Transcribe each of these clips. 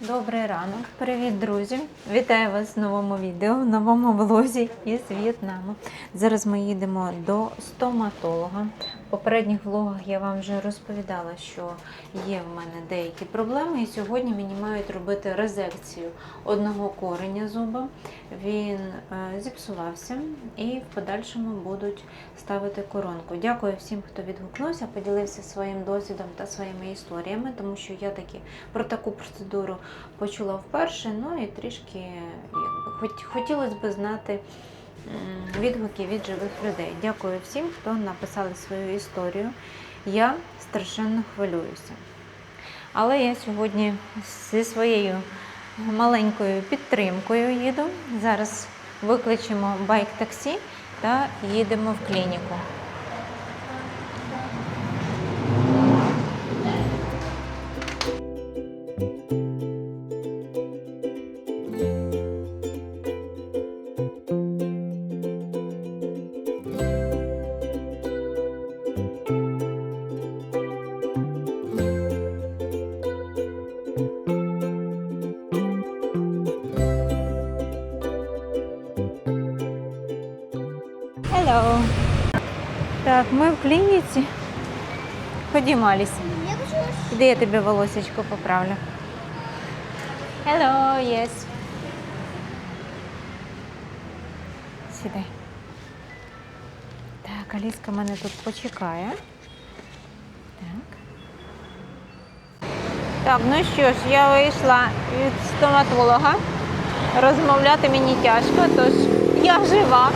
Добрий ранок, привіт, друзі! Вітаю вас в новому відео, в новому влозі із В'єтнаму. Зараз ми їдемо до стоматолога. В попередніх влогах я вам вже розповідала, що є в мене деякі проблеми, і сьогодні мені мають робити резекцію одного кореня зуба. Він е, зіпсувався і в подальшому будуть ставити коронку. Дякую всім, хто відгукнувся, поділився своїм досвідом та своїми історіями, тому що я таки про таку процедуру почула вперше, ну і трішки хоч, хотілося б знати відгуки від живих людей. Дякую всім, хто написали свою історію. Я страшенно хвилююся. Але я сьогодні зі своєю маленькою підтримкою їду. Зараз викличемо байк-таксі та їдемо в клініку. Так, ми в клініці. Ходімо, Аліс. Іди я тобі волосечко поправлю. Hello, yes. Сідай. Так, Аліска мене тут почекає. Так. Так, ну що ж, я вийшла від стоматолога. Розмовляти мені тяжко, тож я жива.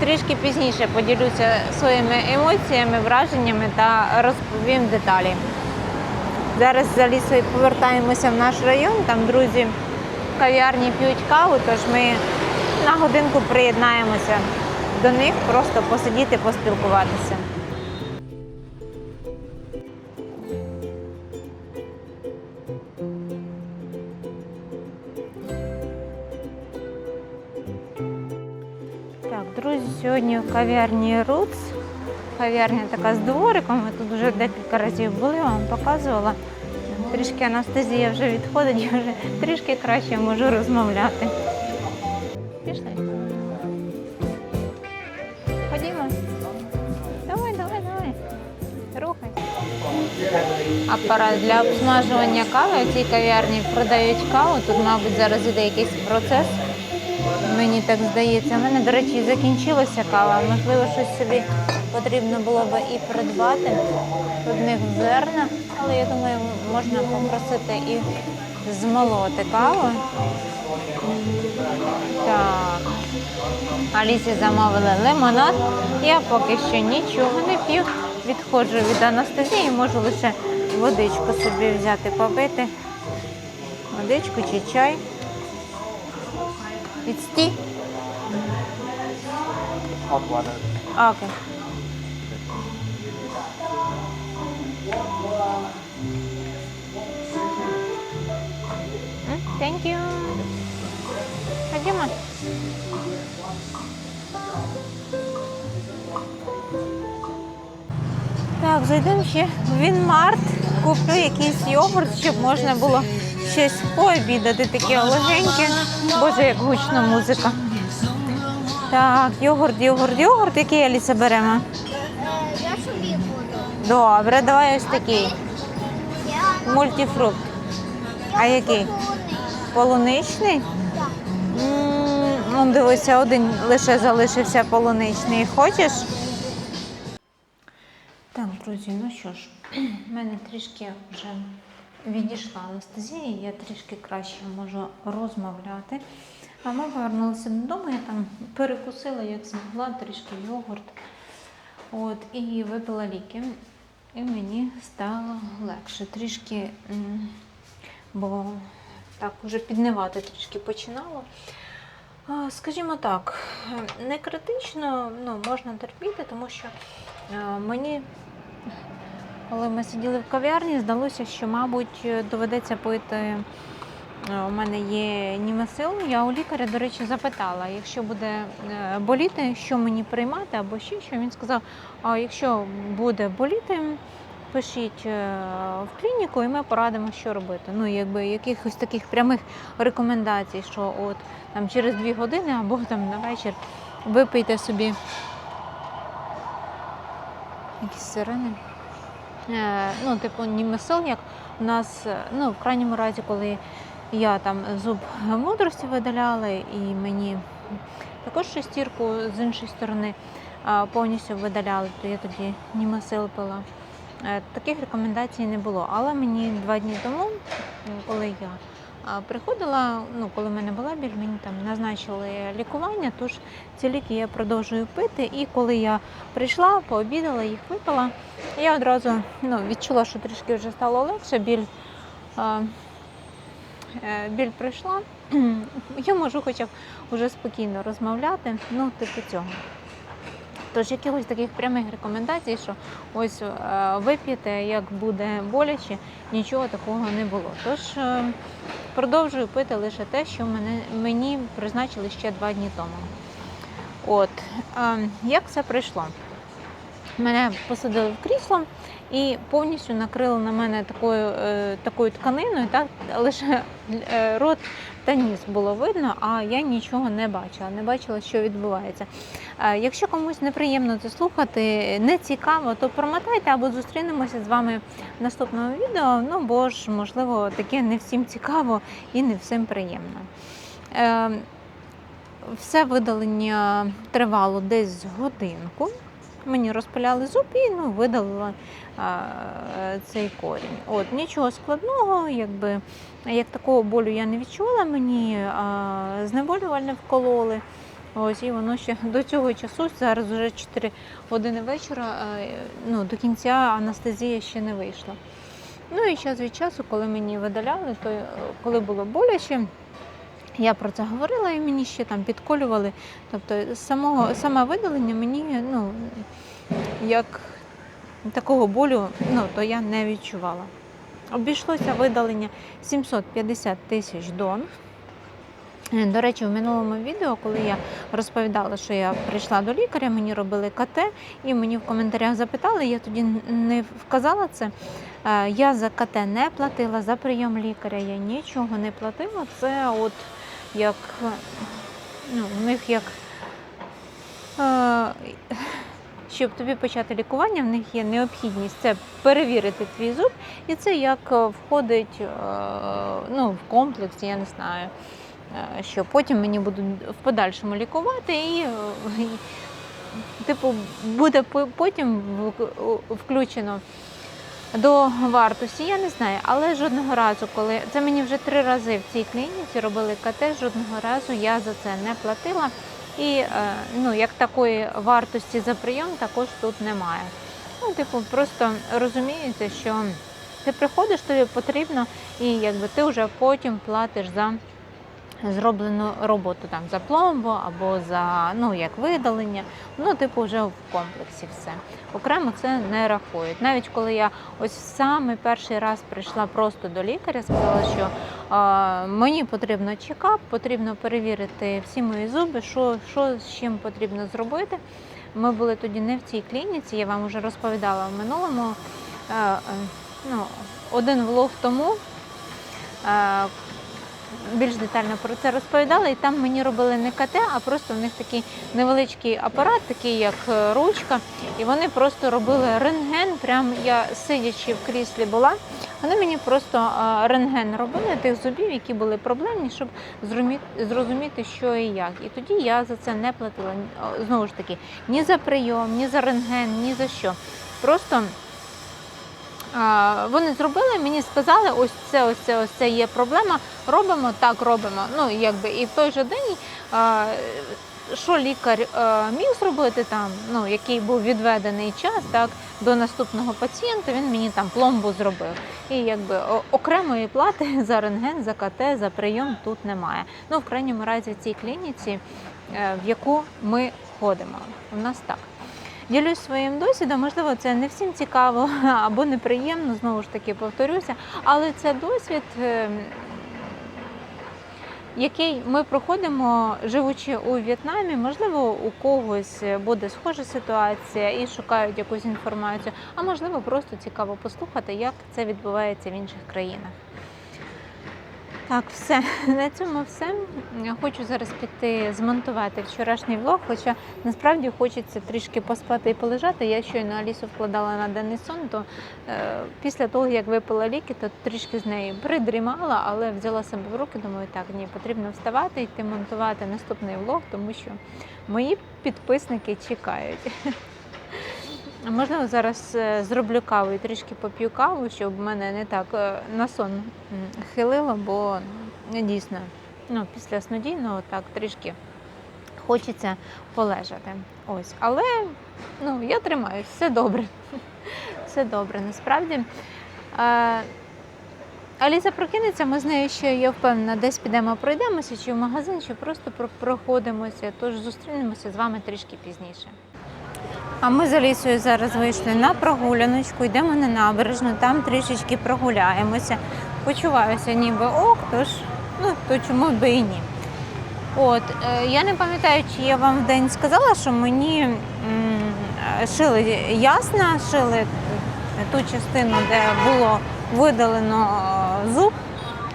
Трішки пізніше поділюся своїми емоціями, враженнями та розповім деталі. Зараз за лісою повертаємося в наш район. Там друзі в кав'ярні п'ють каву, тож ми на годинку приєднаємося до них, просто посидіти, поспілкуватися. Сьогодні в кав'ярні Roots. Кав'ярня така з двориком. Ми тут вже декілька разів були, вам показувала. Трішки анестезія вже відходить, я вже трішки краще можу розмовляти. Пішли. Ходімо. Давай, давай, давай. Рухай. Апарат для обсмажування кави. В цій кав'ярні продають каву. Тут, мабуть, зараз іде якийсь процес. Мені так здається. У мене, до речі, закінчилася кава. Можливо, щось собі потрібно було б і придбати. В них зерна, але я думаю, можна попросити і змолоти каву. Так. Алісі замовили лимонад. Я поки що нічого не п'ю. Відходжу від анестезії, можу лише водичку собі взяти, попити. Водичку чи чай. It's tea? hot water. Okay. М, Thank you. Ходімо. Так, зайдемо ще в Вінмарт, куплю якийсь йогурт, щоб можна було щось пообідати, таке легеньке. Боже, як гучна музика. Так, йогурт, йогурт, йогурт. Який Аліса беремо? Я собі буду. Добре, давай ось такий. Мультифрукт. А який? Полуничний? Так. Ну, дивися, один лише залишився полуничний. Хочеш? Так, друзі, ну що ж, в мене трішки вже відійшла анестезія, я трішки краще можу розмовляти. А ми повернулися додому, я там перекусила, як змогла, трішки йогурт. От, і випила ліки. І мені стало легше. Трішки, бо так уже піднивати трішки починало. Скажімо так, не критично, ну, можна терпіти, тому що е, мені, коли ми сиділи в кав'ярні, здалося, що, мабуть, доведеться пити. е, У мене є німесил. Я у лікаря, до речі, запитала, якщо буде е, боліти, що мені приймати або ще що. Він сказав, а якщо буде боліти, пишіть е, в клініку, і ми порадимо, що робити. Ну, якби якихось таких прямих рекомендацій, що от там через дві години або там на вечір випийте собі якісь сирени. Е, ну, типу, німесол, як у нас, е, ну, в крайньому разі, коли я там зуб мудрості видаляла, і мені також шестірку з іншої сторони повністю видаляли, то я тоді німесил пила. Е, Таких рекомендацій не було. Але мені два дні тому, коли я приходила, ну, коли в мене була біль, мені там назначили лікування, тож ці ліки я продовжую пити. І коли я прийшла, пообідала, їх випила, я одразу ну, відчула, що трішки вже стало легше, біль, е, біль прийшла. Я можу хоча б вже спокійно розмовляти, ну, типу цього. Тож якихось таких прямих рекомендацій, що ось е, вип'єте, як буде боляче, нічого такого не було. Тож е, продовжую пити лише те, що мене, мені призначили ще два дні тому. От, е, як це прийшло? Мене посадили в крісло і повністю накрили на мене такою, е, такою тканиною, так лише е, рот та ніс було видно, а я нічого не бачила, не бачила, що відбувається. Е, Якщо комусь неприємно це слухати, не цікаво, то промотайте або зустрінемося з вами в наступному відео. Ну бо ж, можливо, таке не всім цікаво і не всім приємно. Все видалення тривало десь годинку. Мені розпиляли зуб і ну, видалили а, цей корінь. От, нічого складного, якби, як такого болю я не відчула, мені а, знеболювальне вкололи. Ось, і воно ще до цього часу, зараз вже 4 години вечора, а, ну, до кінця анестезія ще не вийшла. Ну і час від часу, коли мені видаляли, то коли було боляче, я про це говорила і мені ще там підколювали. Тобто самого, саме видалення мені ну, як такого болю ну, то я не відчувала. Обійшлося видалення 750 тисяч дон. Е, До речі, в минулому відео, коли я розповідала, що я прийшла до лікаря, мені робили КТ, і мені в коментарях запитали, я тоді не вказала це. Е, Я за КТ не платила, за прийом лікаря я нічого не платила. Це от як ну, в них як. е, Щоб тобі почати лікування, в них є необхідність це перевірити твій зуб, і це як е, входить е, ну, в комплекс, я не знаю, е, що потім мені будуть в подальшому лікувати, і, е, типу, буде потім включено до вартості, я не знаю, але жодного разу, коли це мені вже три рази в цій клініці робили КТ, жодного разу я за це не платила. І е, ну, як такої вартості за прийом також тут немає. Ну, типу, просто розуміється, що ти приходиш, тобі потрібно, і якби ти вже потім платиш за зроблену роботу там за пломбу або за ну як видалення. Ну, типу, вже в комплексі все. Окремо це не рахують. Навіть коли я ось саме перший раз прийшла просто до лікаря, сказала, що а, мені потрібно чекап, потрібно перевірити всі мої зуби, що, що з чим потрібно зробити. Ми були тоді не в цій клініці, я вам вже розповідала в минулому. Е, е, ну, один влог тому. е, більш детально про це розповідала, і там мені робили не КТ, а просто в них такий невеличкий апарат, такий як е, ручка, і вони просто робили рентген. Прям я сидячи в кріслі була. Вони мені просто е, рентген робили тих зубів, які були проблемні, щоб зрозуміти, що і як. І тоді я за це не платила знову ж таки ні за прийом, ні за рентген, ні за що. Просто Вони зробили, мені сказали, ось це, ось це, ось це є проблема. Робимо, так робимо. Ну, якби і в той же день, що лікар міг зробити там, ну, який був відведений час, так, до наступного пацієнта, він мені там пломбу зробив. І якби окремої плати за рентген, за КТ, за прийом тут немає. Ну, в крайньому разі в цій клініці, е, в яку ми ходимо. У нас так. Ділюсь своїм досвідом, можливо, це не всім цікаво або неприємно, знову ж таки повторюся, але це досвід, е, який ми проходимо, живучи у В'єтнамі. Можливо, у когось буде схожа ситуація і шукають якусь інформацію, а можливо, просто цікаво послухати, як це відбувається в інших країнах. Так, все. На цьому все. Я хочу зараз піти змонтувати вчорашній влог, хоча насправді хочеться трішки поспати і полежати. Я щойно Алісу вкладала на денний сон, то е, після того, як випила ліки, то трішки з нею придрімала, але взяла себе в руки, думаю, так, ні, потрібно вставати, йти монтувати наступний влог, тому що мої підписники чекають. Можливо, зараз е, зроблю каву і трішки поп'ю каву, щоб мене не так е, на сон хилило, бо ну, дійсно ну, після снодійного так трішки хочеться полежати. Ось, але ну, я тримаюсь, все добре. Все добре, насправді. Е, Аліса прокинеться, ми з нею ще, я впевнена, десь підемо пройдемося, чи в магазин, чи просто проходимося. Тож зустрінемося з вами трішки пізніше. А ми з Алісою зараз вийшли на прогуляночку, йдемо на набережну, там трішечки прогуляємося. Почуваюся ніби ок, тож ну то чому би і ні. От, е, я не пам'ятаю, чи я вам в день сказала, що мені е, шили ясна, шили ту частину, де було видалено е, зуб,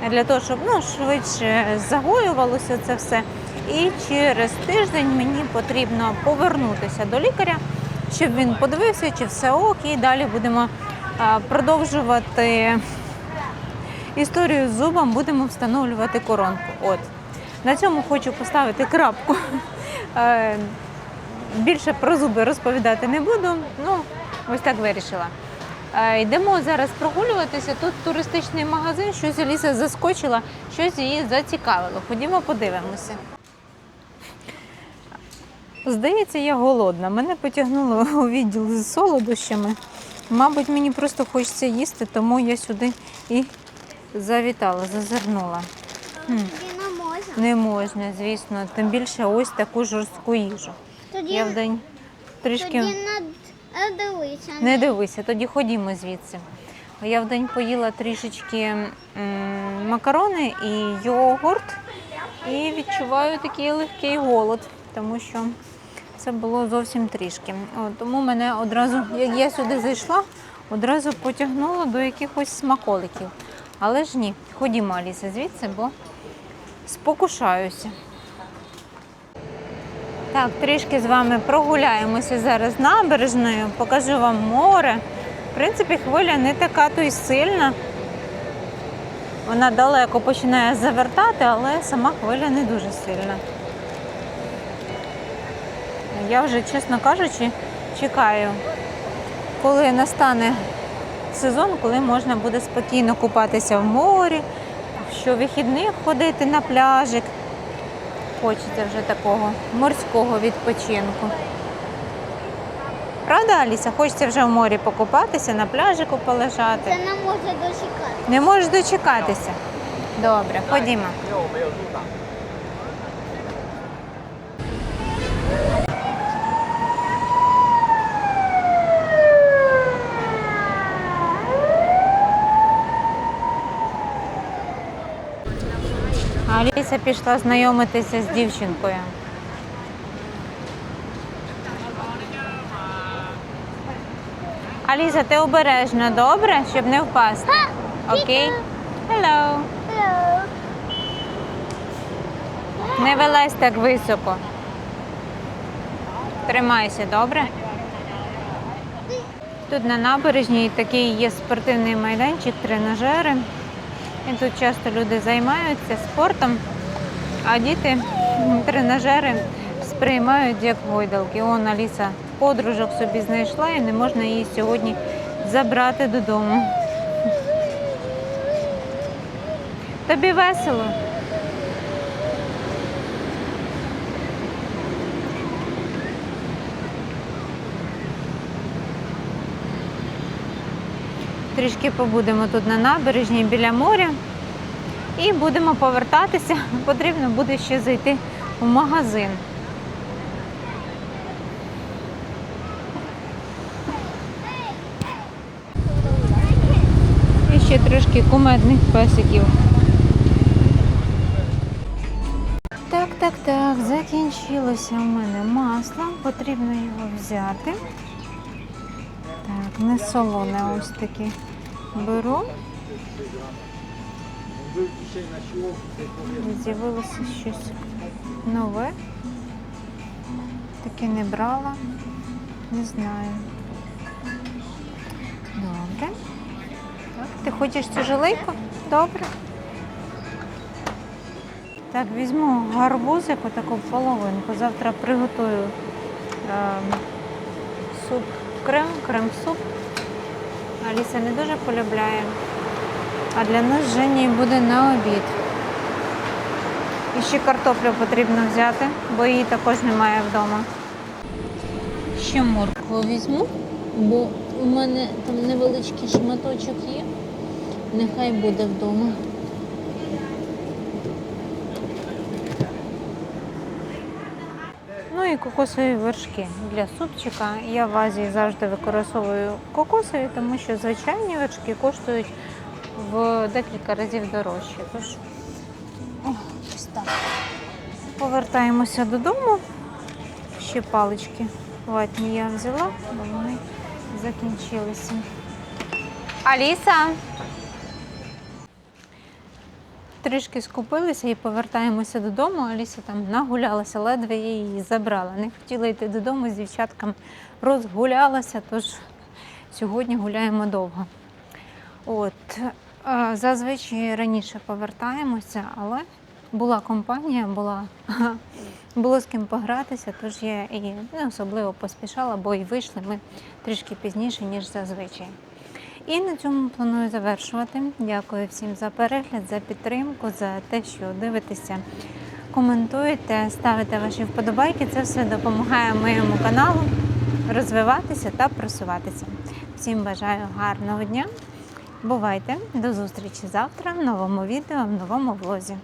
для того, щоб ну, швидше загоювалося це все. І через тиждень мені потрібно повернутися до лікаря, щоб він подивився, чи все ок, і далі будемо продовжувати історію з зубом, будемо встановлювати коронку. От. На цьому хочу поставити крапку. Е, Більше про зуби розповідати не буду. Ну, ось так вирішила. Е, Йдемо зараз прогулюватися. Тут туристичний магазин, щось Аліса заскочила, щось її зацікавило. Ходімо, подивимося. Здається, я голодна. Мене потягнуло у відділ з солодощами. Мабуть, мені просто хочеться їсти, тому я сюди і завітала, зазирнула. Хм. Не можна. Не можна, звісно, тим більше ось таку жорстку їжу. Тоді, Я в день трішки тоді не, не дивися. не дивися, тоді ходімо звідси. Я в день поїла трішечки м, макарони і йогурт, і відчуваю такий легкий голод, тому що це було зовсім трішки. О, тому мене одразу, як я сюди зайшла, одразу потягнуло до якихось смаколиків. Але ж ні, ходімо, Аліса, звідси, бо спокушаюся. Так, трішки з вами прогуляємося зараз набережною, покажу вам море. В принципі, хвиля не така то й сильна. Вона далеко починає завертати, але сама хвиля не дуже сильна. Я вже, чесно кажучи, чекаю, коли настане сезон, коли можна буде спокійно купатися в морі, що вихідних ходити на пляжик. Хочеться вже такого морського відпочинку. Правда, Аліса? Хочеться вже в морі покупатися, на пляжику полежати. Це не може дочекати. Не можеш дочекатися. Добре, ходімо. Аліса пішла знайомитися з дівчинкою. Аліса, ти обережно, добре, щоб не впасти. Окей? Hello. Hello. Не вилазь так високо. Тримайся, добре? Тут на набережній такий є спортивний майданчик, тренажери. І тут часто люди займаються спортом, а діти тренажери сприймають як гойдалки. Он Аліса подружок собі знайшла і не можна її сьогодні забрати додому. Тобі весело? Трішки побудемо тут на набережній біля моря і будемо повертатися. Потрібно буде ще зайти в магазин. І ще трішки кумедних песиків. так, так, так, закінчилося у мене масло, потрібно його взяти. Так, не солоне ось таке беру. З'явилося щось нове. Таке не брала. Не знаю. Добре. Так, ти хочеш цю жилейку? Добре. Так, візьму гарбузику, таку половинку. Завтра приготую ем, суп крем, крем-суп. Аліса не дуже полюбляє. А для нас Жені буде на обід. І ще картоплю потрібно взяти, бо її також немає вдома. Ще моркву візьму, бо у мене там невеличкий шматочок є. Нехай буде вдома. Ну і кокосові вершки для супчика. Я в Азії завжди використовую кокосові, тому що звичайні вершки коштують в декілька разів дорожче. Тож. Повертаємося додому. Ще палички ватні я взяла, бо вони закінчилися. Аліса! Трішки скупилися і повертаємося додому. Аліса там нагулялася, ледве я її забрала. Не хотіла йти додому з дівчатками, розгулялася, тож сьогодні гуляємо довго. От, зазвичай раніше повертаємося, але була компанія, була, було з ким погратися, тож я і не особливо поспішала, бо і вийшли ми трішки пізніше, ніж зазвичай. І на цьому планую завершувати. Дякую всім за перегляд, за підтримку, за те, що дивитеся, коментуєте, ставите ваші вподобайки. Це все допомагає моєму каналу розвиватися та просуватися. Всім бажаю гарного дня. Бувайте! До зустрічі завтра в новому відео, в новому влозі.